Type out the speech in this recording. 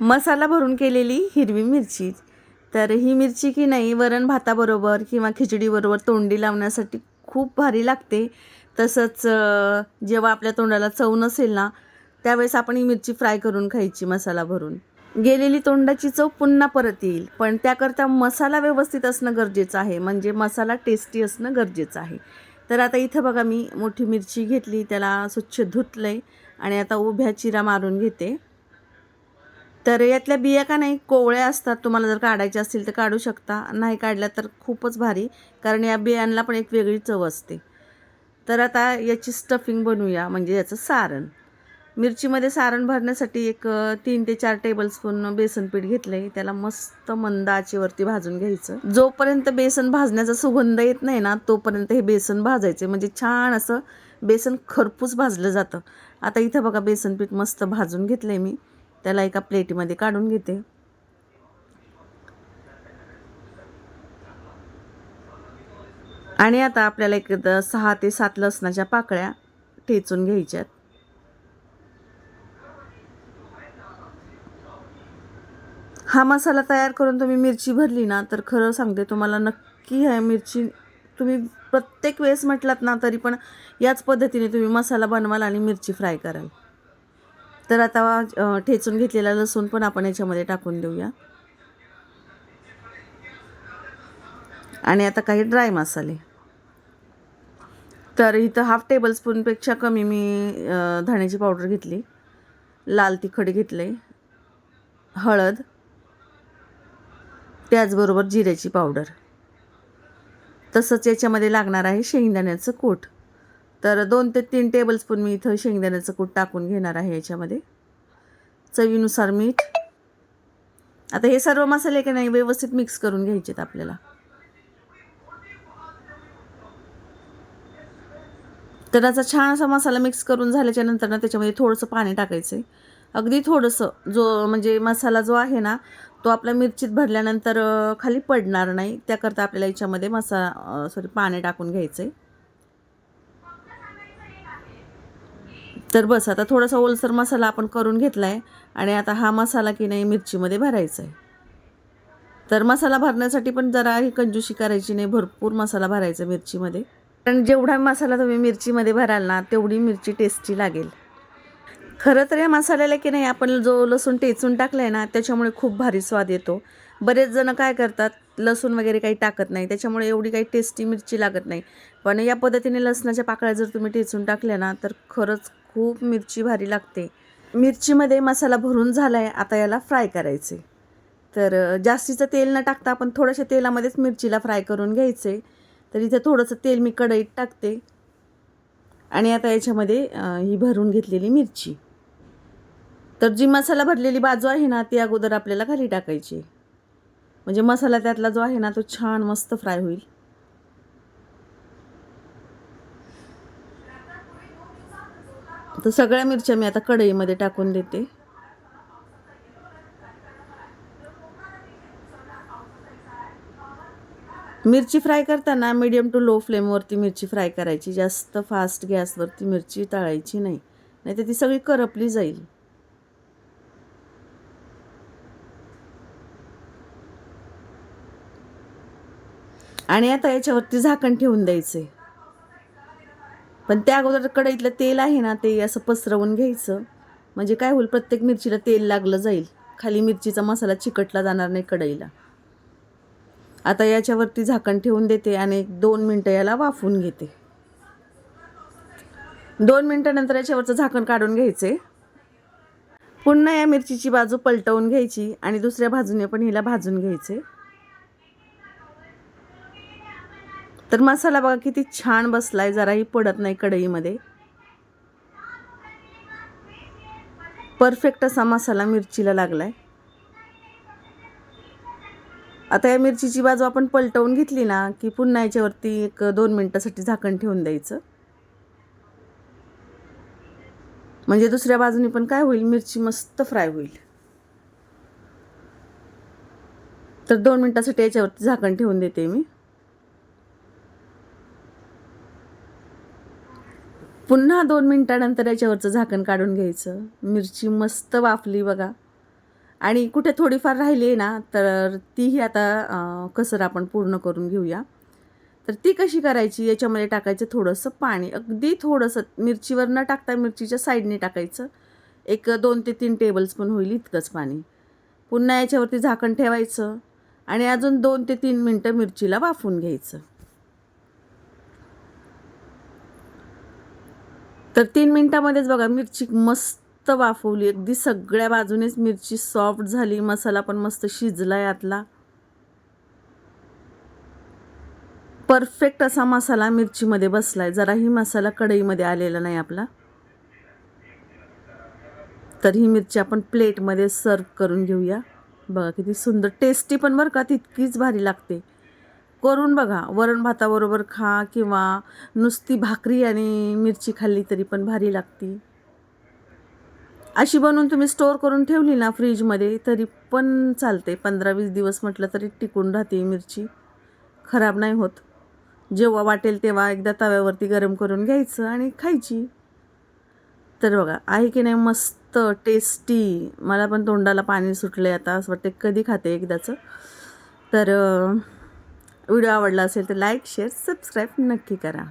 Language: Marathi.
मसाला भरून केलेली हिरवी मिरची. तर ही मिरची की नाही वरण भाताबरोबर किंवा खिचडीबरोबर तोंडी लावण्यासाठी खूप भारी लागते. तसंच जेव्हा आपल्या तोंडाला चव नसेल ना त्यावेळेस आपण ही मिरची फ्राय करून खायची मसाला भरून. गेलेली तोंडाची चव पुन्हा परत येईल. पण त्याकरता मसाला व्यवस्थित असणं गरजेचं आहे. म्हणजे मसाला टेस्टी असणं गरजेचं आहे. तर आता इथं बघा मी मोठी मिरची घेतली त्याला स्वच्छ धुतलं आहे आणि आता उभ्या चिरा मारून घेते. तर यातल्या बिया का नाही कोवळ्या असतात. तुम्हाला जर काढायच्या असतील तर काढू शकता. नाही काढल्या तर खूपच भारी कारण या बियांना पण एक वेगळी चव असते. तर आता याची स्टफिंग बनवूया म्हणजे याचं सारण. मिरचीमध्ये सारण भरण्यासाठी एक तीन ते चार टेबलस्पून बेसन पीठ घेतलं आहे त्याला मस्त मंद आचेवरती भाजून घ्यायचं. जोपर्यंत बेसन भाजण्याचा सुगंध येत नाही ना तोपर्यंत हे बेसन भाजायचे. म्हणजे छान असं बेसन खरपूस भाजलं जातं. आता इथं बघा बेसन पीठ मस्त भाजून घेतलं आहे मी. त्याला एका प्लेटीमध्ये काढून घेते. आणि आता आपल्याला एक द- सहा ते सात लसणाच्या पाकळ्या ठेचून घ्यायच्यात. हा मसाला तयार करून तुम्ही मिरची भरली ना तर खरं सांगते तुम्हाला नक्की ह्या मिरची तुम्ही प्रत्येक वेळेस म्हटलात ना तरी पण याच पद्धतीने तुम्ही मसाला बनवाल आणि मिरची फ्राय कराल. तर आता ठेचून घेतलेला लसूण पण आपण याच्यामध्ये टाकून देऊया. आणि आता काही ड्राय मसाले. तर इथं हाफ टेबलस्पूनपेक्षा कमी मी धाण्याची पावडर घेतली. लाल तिखट घेतले. हळद. त्याचबरोबर जिऱ्याची पावडर. तसंच याच्यामध्ये लागणार आहे शेंगदाण्याचं कूट. तर दोन ते तीन टेबलस्पून मी इथं शेंगदाण्याचं कूट टाकून घेणार आहे याच्यामध्ये. चवीनुसार मीठ. आता हे सर्व मसाले की नाही व्यवस्थित मिक्स करून घ्यायचेत आपल्याला. तर त्याचा छान असा मसाला मिक्स करून झाल्याच्यानंतर ना त्याच्यामध्ये थोडंसं पाणी टाकायचं आहे अगदी थोडंसं जो म्हणजे मसाला जो आहे ना तो आपल्या मिरचीत भरल्यानंतर खाली पडणार नाही. त्याकरता आपल्याला याच्यामध्ये मसा सॉरी पाणी टाकून घ्यायचं आहे तर बस आता थोडासा ओलसर मसाला आपण करून घेतला आहे आणि आता हा मसाला की नाही मिरचीमध्ये भरायचा आहे तर मसाला भरण्यासाठी पण जरा ही कंजूशी करायची नाही भरपूर मसाला भरायचा मिरचीमध्ये. कारण जेवढा मसाला तुम्ही मिरचीमध्ये भराल ना तेवढी मिरची टेस्टी लागेल. खरं तर या मसाल्याला की नाही आपण जो लसूण टेचून टाकला आहे ना त्याच्यामुळे खूप भारी स्वाद येतो. बरेच जण काय करतात लसूण वगैरे काही टाकत नाही त्याच्यामुळे एवढी काही टेस्टी मिरची लागत नाही. पण या पद्धतीने लसणाच्या पाकळ्या जर तुम्ही टेचून टाकल्या ना तर खरंच खूप मिरची भारी लागते. मिरचीमध्ये मसाला भरून झाला आहे आता याला फ्राय करायचे तर जास्तीचं तेल न टाकता आपण थोड्याशा तेलामध्येच मिरचीला फ्राय करून घ्यायचे तर इथे थोडंसं तेल मी कढईत टाकते. आणि आता याच्यामध्ये ही भरून घेतलेली मिरची. तर जी मसाला भरलेली बाजू आहे ना ती अगोदर आपल्याला खाली टाकायची म्हणजे मसाला त्यातला जो आहे ना तो छान मस्त फ्राय होईल. तर सगळ्या मिरच्या मी आता कढईमध्ये टाकून देते. मिरची फ्राय करताना मीडियम टू लो फ्लेमवरती मिरची फ्राय करायची. जास्त फास्ट गॅसवरती मिरची तळायची नाही. नाही तर ती सगळी करपली जाईल. आणि आता याच्यावरती झाकण ठेवून द्यायचं आहे पण त्या अगोदर कढईतलं तेल आहे ना ते असं पसरवून घ्यायचं. म्हणजे काय होईल प्रत्येक मिरचीला तेल लागलं जाईल. खाली मिरचीचा मसाला चिकटला जाणार नाही कढईला. आता याच्यावरती झाकण ठेवून देते आणि दोन मिनटं याला वाफवून घेते. दोन मिनटानंतर याच्यावरचं झाकण काढून घ्यायचे पुन्हा या मिरचीची बाजू पलटवून घ्यायची आणि दुसऱ्या बाजूने पण हिला भाजून घ्यायचे तर मसाला बघा किती छान बसलाय जराही पडत नाही कढईमध्ये. परफेक्ट असा मसाला मिरचीला लागलाय. आता या मिरचीची बाजू आपण पलटवून घेतली ना की पुन्हा याच्यावरती एक दोन मिनटासाठी झाकण ठेवून द्यायचं. म्हणजे दुसऱ्या बाजूने पण काय होईल? मिरची मस्त फ्राय होईल. तर दोन मिनटासाठी याच्यावरती झाकण ठेवून देते मी. पुन्हा दोन मिनटानंतर याच्यावरचं झाकण काढून घ्यायचं. मिरची मस्त वाफली बघा. आणि कुठे थोडीफार राहिली आहे ना तर तीही आता कसर आपण पूर्ण करून घेऊया. तर ती कशी करायची? याच्यामध्ये टाकायचं थोडंसं पाणी. अगदी थोडंसं मिरचीवर न टाकता मिरचीच्या साईडने टाकायचं. एक दोन ते तीन टेबलस्पून होईल इतकंच पाणी. पुन्हा याच्यावरती झाकण ठेवायचं. आणि अजून दोन ते तीन मिनटं मिरचीला वाफून घ्यायचं. तर तीन मिनटामध्येच बघा मिरची मस्त वाफवली. अगदी सगळ्या बाजूनेच मिरची सॉफ्ट झाली. मसाला पण मस्त शिजला यातला परफेक्ट असा मसाला मिरचीमध्ये बसलाय. जराही मसाला कढईमध्ये आलेला नाही आपला. तर ही मिरची आपण प्लेटमध्ये सर्व करून घेऊया. बघा किती सुंदर टेस्टी पण बरं का तितकीच भारी लागते. करून बघा. वरण भाताबरोबर खा किंवा नुसती भाकरी आणि मिरची खाल्ली तरी पण भारी लागते. अशी बनवून तुम्ही स्टोअर करून ठेवली ना फ्रीजमध्ये तरी पण चालते. पंधरा वीस दिवस म्हटलं तरी टिकून राहते मिरची. खराब नाही होत. जेव्हा वाटेल तेव्हा एकदा तव्यावरती गरम करून घ्यायचं आणि खायची. तर बघा आहे की नाही मस्त टेस्टी मला पण तोंडाला पाणी सुटलं आहे आता असं वाटतं कधी खाते एकदाचं. तर व्हिडिओ आवडला असेल तर लाईक शेअर सबस्क्राईब नक्की करा.